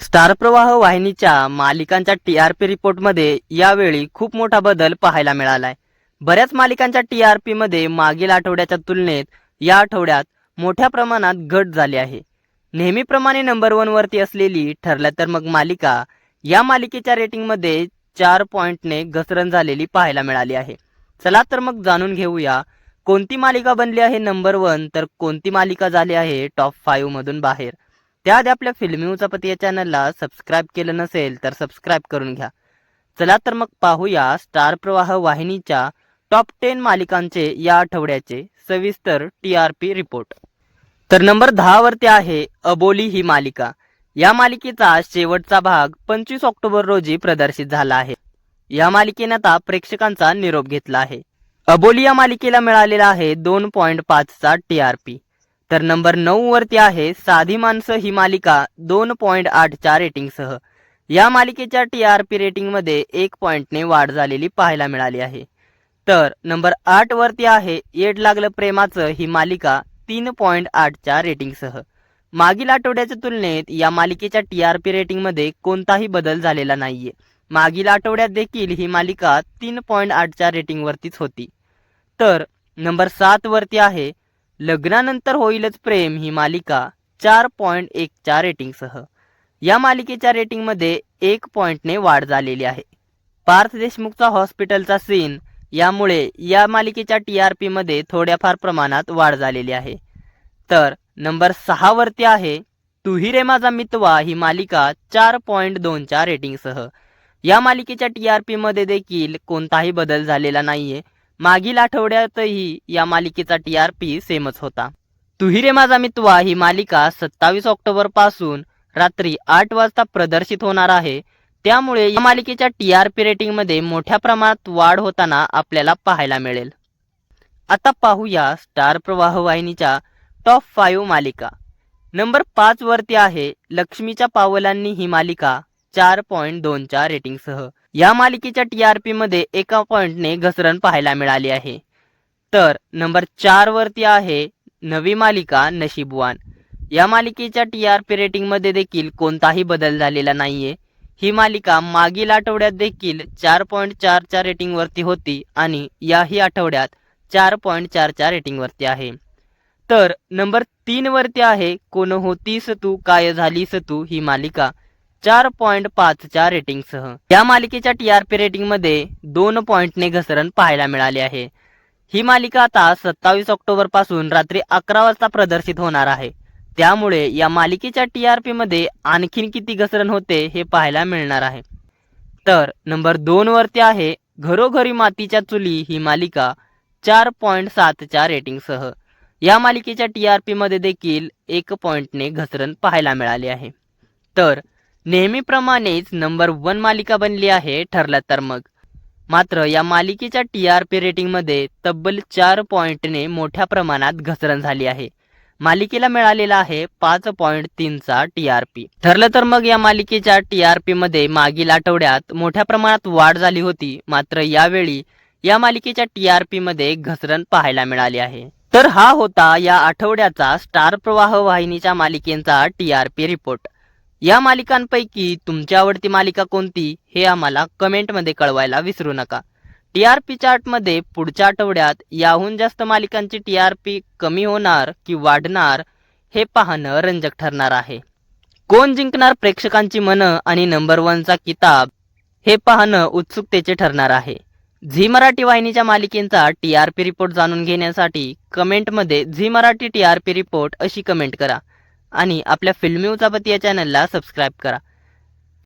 Star Pravah वाहिनीच्या मालिकांच्या T R P रिपोर्टमध्ये यावेळी खूप मोठा बदल पाहायला मिळालाय. बऱ्याच मालिकांच्या टी आर पी मध्ये मागील आठवड्याच्या तुलनेत या आठवड्यात मोठ्या प्रमाणात घट झाली आहे. नेहमीप्रमाणे नंबर वन वरती असलेली ठरल्या तर मग मालिका या मालिकेच्या रेटिंगमध्ये चार पॉईंटने घसरण झालेली पाहायला मिळाली आहे. चला तर मग जाणून घेऊया कोणती मालिका बनली आहे नंबर वन तर कोणती मालिका झाली आहे टॉप फाईव्ह मधून बाहेर? त्याआधी आपल्या फिल्मी उचापती या चॅनलला सबस्क्राईब केलं नसेल तर सबस्क्राईब करून घ्या. चला तर मग पाहूया स्टार प्रवाह वाहिनीच्या टॉप टेन मालिकांचे या आठवड्याचे सविस्तर टी आर पी रिपोर्ट तर नंबर दहा वरती आहे अबोली ही मालिका. या मालिकेचा शेवटचा भाग पंचवीस ऑक्टोबर रोजी प्रदर्शित झाला आहे. या मालिकेने आता प्रेक्षकांचा निरोप घेतला आहे. अबोली या मालिकेला मिळालेला आहे दोन पॉईंट पाचचा टी आर पी तर नंबर नऊ वरती आहे साधी माणसं ही मालिका दोन पॉईंट आठच्या रेटिंगसह. या मालिकेच्या टी आर पी रेटिंगमध्ये एक पॉईंटने वाढ झालेली पाहायला मिळाली आहे. तर नंबर आठ वरती आहे येड लागलं प्रेमाचं ही मालिका तीन पॉईंट आठच्या रेटिंगसह. मागील आठवड्याच्या तुलनेत या मालिकेच्या टी आर पी रेटिंगमध्ये कोणताही बदल झालेला नाहीये. मागील आठवड्यात देखील ही मालिका तीन पॉईंट आठच्या रेटिंगवरतीच होती. तर नंबर सात वरती आहे लग्नानंतर होईलच प्रेम ही मालिका चार पॉईंट एकच्या रेटिंगसह या मालिकेच्या रेटिंगमध्ये एक पॉईंटने वाढ झालेली आहे. पार्थ देशमुखचा हॉस्पिटलचा सीन यामुळे या मालिकेच्या टी आर पीमध्ये थोड्याफार प्रमाणात वाढ झालेली आहे. तर नंबर सहा वरती आहे तुही रे माझा मितवा ही मालिका चार पॉईंट दोनच्या रेटिंगसह या मालिकेच्या टी आर पीमध्ये देखील कोणताही बदल झालेला नाहीये. मागील आठवड्यातही या मालिकेचा टी आर पी सेमच होता. तुहिरे माझा मितवा ही मालिका सत्तावीस ऑक्टोबरपासून रात्री आठ वाजता प्रदर्शित होणार आहे. त्यामुळे या मालिकेच्या टी आर पी रेटिंगमध्ये मोठ्या प्रमाणात वाढ होताना आपल्याला पाहायला मिळेल. आता पाहूया स्टार प्रवाह वाहिनीच्या टॉप फाईव्ह मालिका. नंबर पाच वरती आहे लक्ष्मीच्या पावलांनी ही मालिका चार पॉईंट दोनच्या रेटिंगसह. या मालिकेच्या टी आर पी मध्ये एका पॉइंटने घसरण पाहायला मिळाली आहे. तर नंबर चार वरती आहे नवी मालिका नशीबवान या मालिकेच्या टी आर पी रेटिंगमध्ये देखील कोणताही बदल झालेला नाहीये. ही मालिका मागील आठवड्यात देखील चार पॉईंट चारच्या रेटिंगवरती होती आणि याही आठवड्यात चार पॉईंट चारच्या रेटिंगवरती आहे. तर नंबर तीन वरती आहे कोण होतीस तू काय झालीस तू ही मालिका. चार पॉईंट पाचच्या रेटिंगसह. या मालिकेच्या टी आर पी रेटिंगमध्ये दोन पॉईंटने घसरण पाहायला मिळाले आहे. ही मालिका आता सत्तावीस ऑक्टोबरपासून रात्री अकरा वाजता प्रदर्शित होणार आहे. त्यामुळे या मालिकेच्या टी आर पी मध्ये आणखीन किती घसरण होते हे पाहायला मिळणार आहे. तर नंबर दोन वरती आहे घरोघरी मातीच्या चुली ही मालिका चार पॉईंट सातच्या रेटिंगसह. या मालिकेच्या टी आर पी मध्ये देखील एक पॉईंटने घसरण पाहायला मिळाले आहे. तर नेहमीप्रमाणेच नंबर वन मालिका बनली आहे ठरलं तर मग. मात्र या मालिकेच्या टी आर पी रेटिंगमध्ये तब्बल चार पॉईंटने मोठ्या प्रमाणात घसरण झाली आहे. मालिकेला मिळालेला आहे पाच पॉईंट तीनचा टी आर पी. ठरलं तर मग या मालिकेच्या टी आर पी मध्ये मागील आठवड्यात मोठ्या प्रमाणात वाढ झाली होती मात्र यावेळी या मालिकेच्या टी आर पी मध्ये घसरण पाहायला मिळाली आहे. तर हा होता या आठवड्याचा स्टार प्रवाह वाहिनीच्या मालिकेचा टी आर पी रिपोर्ट. या मालिकांपैकी तुमची आवडती मालिका कोणती हे आम्हाला कमेंटमध्ये कळवायला विसरू नका. टी आर पी चार्टमध्ये पुढच्या आठवड्यात याहून जास्त मालिकांची टी आर पी कमी होणार की वाढणार हे पाहणं रंजक ठरणार आहे. कोण जिंकणार प्रेक्षकांची मनं आणि नंबर वनचा किताब हे पाहणं उत्सुकतेचे ठरणार आहे. झी मराठी वाहिनीच्या मालिकेचा टी आर पी रिपोर्ट जाणून घेण्यासाठी कमेंटमध्ये Zee Marathi T R P report अशी कमेंट करा. आणि आपल्या फिल्मी उचापती या चॅनलला सबस्क्राईब करा.